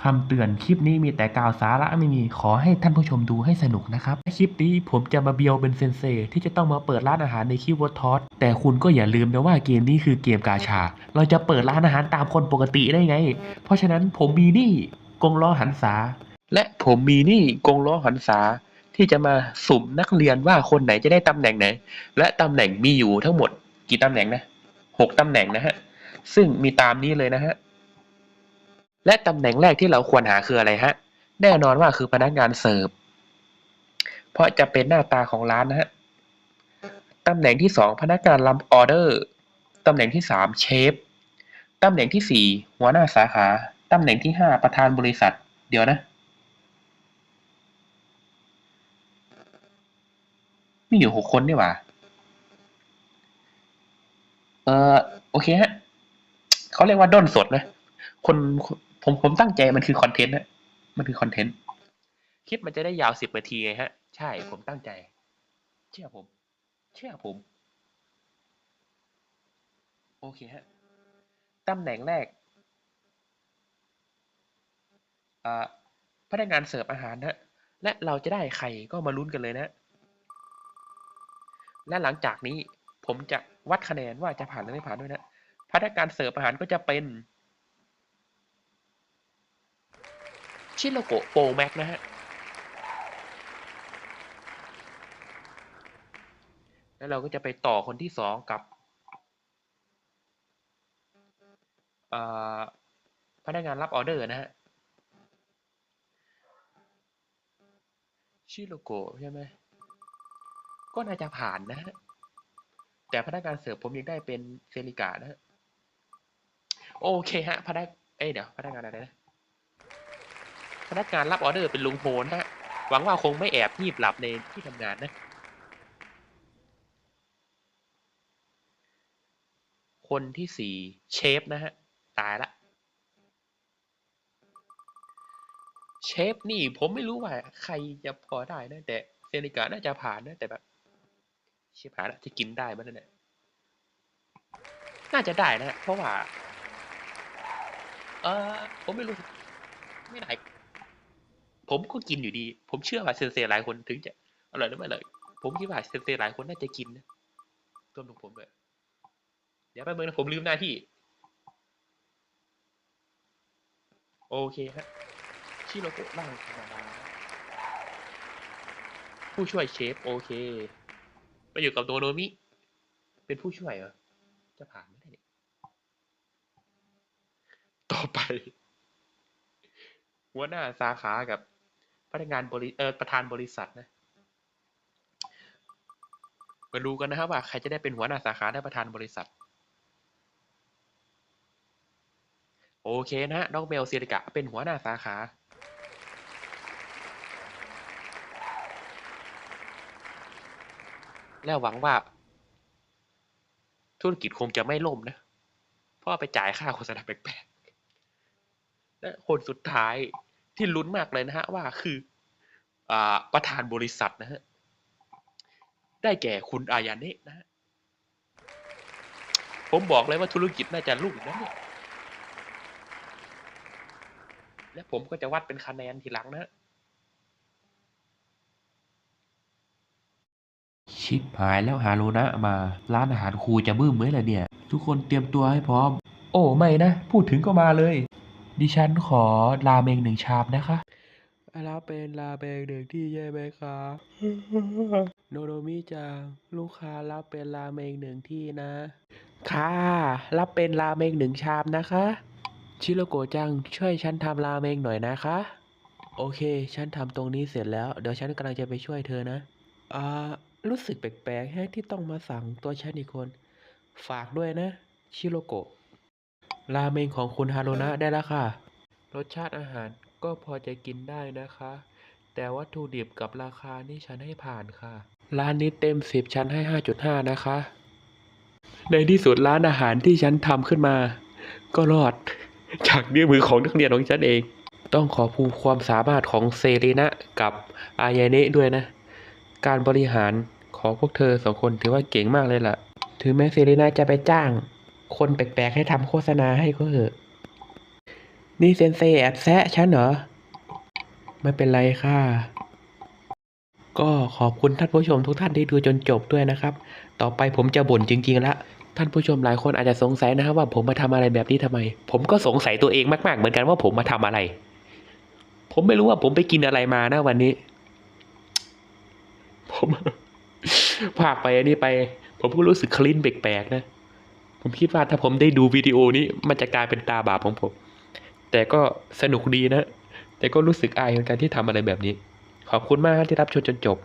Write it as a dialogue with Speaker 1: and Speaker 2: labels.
Speaker 1: คำเตือนคลิปนี้มีแต่กล่าวสาระไม่มีขอให้ท่านผู้ชมดูให้สนุกนะครับคลิปนี้ผมจะมาเบียวเป็นเซนเซที่จะต้องมาเปิดร้านอาหารในคีย์เวิร์ดทอสแต่คุณก็อย่าลืมนะว่าเกมนี้คือเกมกาชา เราจะเปิดร้านอาหารตามคนปกติได้ไง เพราะฉะนั้นผมมีนี่กงล้อหันษา และผมมีนี่กงล้อหันษา ที่จะมาสุ่มนักเรียนว่าคนไหนจะได้ตำแหน่งไหน และตำแหน่งมีอยู่ทั้งหมด กี่ตำแหน่งนะหกตำแหน่งนะฮะซึ่งมีตามนี้เลยนะฮะ และตำแหน่งแรกที่เราควรหาคืออะไรฮะ แน่นอนว่าคือพนักงานเสิร์ฟ เพราะจะเป็นหน้าตาของร้านนะฮะ ตำแหน่งที่สองพนักงานรับออเดอร์ ตำแหน่งที่สามเชฟ ตำแหน่งที่สี่หัวหน้าสาขา ตำแหน่งที่ห้าประธานบริษัท เดี๋ยวนะ มีอยู่หกคนนี่หว่า เออโอเคฮะ เขาเรียกว่าด้นสดนะ คน ผมผมตั้งใจมันคือคอนเทนต์นะมันคือคอนเทนต์คลิปมันจะได้ยาวสิบนาทีไงฮะ ใช่ผมตั้งใจ เชื่อผม เชื่อผม โอเคฮะตำแหน่งแรกอ่าพนักงานเสิร์ฟอาหารนะและเราจะได้ใครก็มาลุ้นกันเลยนะ และหลังจากนี้ผมจะวัดคะแนนว่าจะผ่านหรือไม่ผ่านด้วยนะพนักงานเสิร์ฟอาหารก็จะเป็น ชิโรโกะโปรแม็กนะฮะแล้วเราก็จะไปต่อคนที่สองกับพนักงานรับออเดอร์นะฮะชิโรโกะใช่ไหมก็น่าจะผ่านนะฮะแต่พนักงานเสิร์ฟผมยังได้เป็นเซริกานะฮะโอเคฮะพนักเอ้ยเดี๋ยวพนักงานอะไรนะ พนักงานรับออเดอร์เป็นลุงโฮนะฮะ หวังว่าคงไม่แอบงีบหลับในที่ทำงานนะ คนที่สี่เชฟนะฮะ ตายละ เชฟนี่ผมไม่รู้ว่าใครจะพอได้นะ แต่เซนิกาน่าจะผ่านนะแต่แบบเชฟหาละจะกินได้มั้ยเนี่ยน่าจะได้นะ เพราะว่า เออผมไม่รู้ ไม่ได้ ผมก็กินอยู่ดี ผมเชื่อว่าเซนเซหลายคนถึงจะอร่อยหรือไม่อร่อยผมคิดว่าเซนเซหลายคนน่าจะกินนะรวมถึงผมด้วยเดี๋ยวแป๊บนึงนะผมลืมหน้าที่ โอเคฮะชิโรโกะร่างธรรมดาผู้ช่วยเชฟโอเคไปอยู่กับโดโนมิ เป็นผู้ช่วยเหรอ จะผ่านไหมเนี่ยต่อไป หัวหน้าสาขากับ พนักงานบริเออประธานบริษัทนะมาดูกันนะครับว่าใครจะได้เป็นหัวหน้าสาขาและประธานบริษัท โอเคนะฮะน้องเมลเซียริกะเป็นหัวหน้าสาขาแล้วหวังว่า ธุรกิจคงจะไม่ล่มนะ เพราะไปจ่ายค่าโฆษณาแปลกๆและคนสุดท้าย ที่ลุ้นมากเลยนะฮะว่าคืออ่าประธานบริษัทนะฮะได้แก่คุณอายาเนะนะฮะผมบอกเลยว่าธุรกิจน่าจะรุ่งนะเนี่ยและผมก็จะวัดเป็นคะแนนทีหลังนะ ชิปหายแล้วฮารุนะมา ร้านอาหารครูจะบึ้มไหมล่ะเนี่ย ทุกคนเตรียมตัวให้พร้อม โอ้ ไม่นะ พูดถึงก็มาเลย ดิฉันขอราเมงหนึ่งชามนะคะแล้วเป็นราเมงหนึ่งที่ใช่ไหมคะโนโดมิจังลูกค้ารับเป็นราเมงหนึ่งที่นะ ค่ะ รับเป็นราเมงหนึ่งชามนะคะ ชิโรโกะจังช่วยฉันทำราเมงหน่อยนะคะ โอเค ฉันทำตรงนี้เสร็จแล้ว เดี๋ยวฉันกำลังจะไปช่วยเธอนะ อ่า รู้สึกแปลกๆแฮะที่ต้องมาสั่งตัวฉันอีกคน ฝากด้วยนะ ชิโรโกะ ราเมงของคุณฮารุนะได้แล้วค่ะ รสชาติอาหารก็พอจะกินได้นะคะ แต่วัตถุดิบกับราคานี่ฉันให้ผ่านค่ะ ร้านนี้เต็มสิบฉันให้ห้าจุดห้านะคะ ในที่สุดร้านอาหารที่ฉันทำขึ้นมา ก็รอด จากนิ้วมือของนักเรียนของฉันเอง ต้องขอภูมิความสามารถของเซรีนะกับอายาเนะด้วยนะ การบริหารของพวกเธอสองคนถือว่าเก่งมากเลยล่ะ ถึงแม้เซรีนาจะไปจ้าง คนแปลกๆให้ทำโฆษณาให้ก็เถอะ นี่เซนเซแอบแซะฉันเหรอ ไม่เป็นไรค่ะ ก็ขอบคุณท่านผู้ชมทุกท่านที่ดูจนจบด้วยนะครับ ต่อไปผมจะบ่นจริงๆละท่านผู้ชมหลายคนอาจจะสงสัยนะครับว่าผมมาทำอะไรแบบนี้ทำไม ผมก็สงสัยตัวเองมาก ๆ เหมือนกันว่าผมมาทำอะไร ผมไม่รู้ว่าผมไปกินอะไรมานะวันนี้ ผมพากไปอันนี้ไป ผมก็รู้สึกคลิ้นแปลกๆนะ ผมคิดว่าถ้าผมได้ดูวิดีโอนี้ มันจะกลายเป็นตาบาปของผม แต่ก็สนุกดีนะ แต่ก็รู้สึกอายเหมือนกันที่ทำอะไรแบบนี้ ขอบคุณมากที่รับชมจนจบ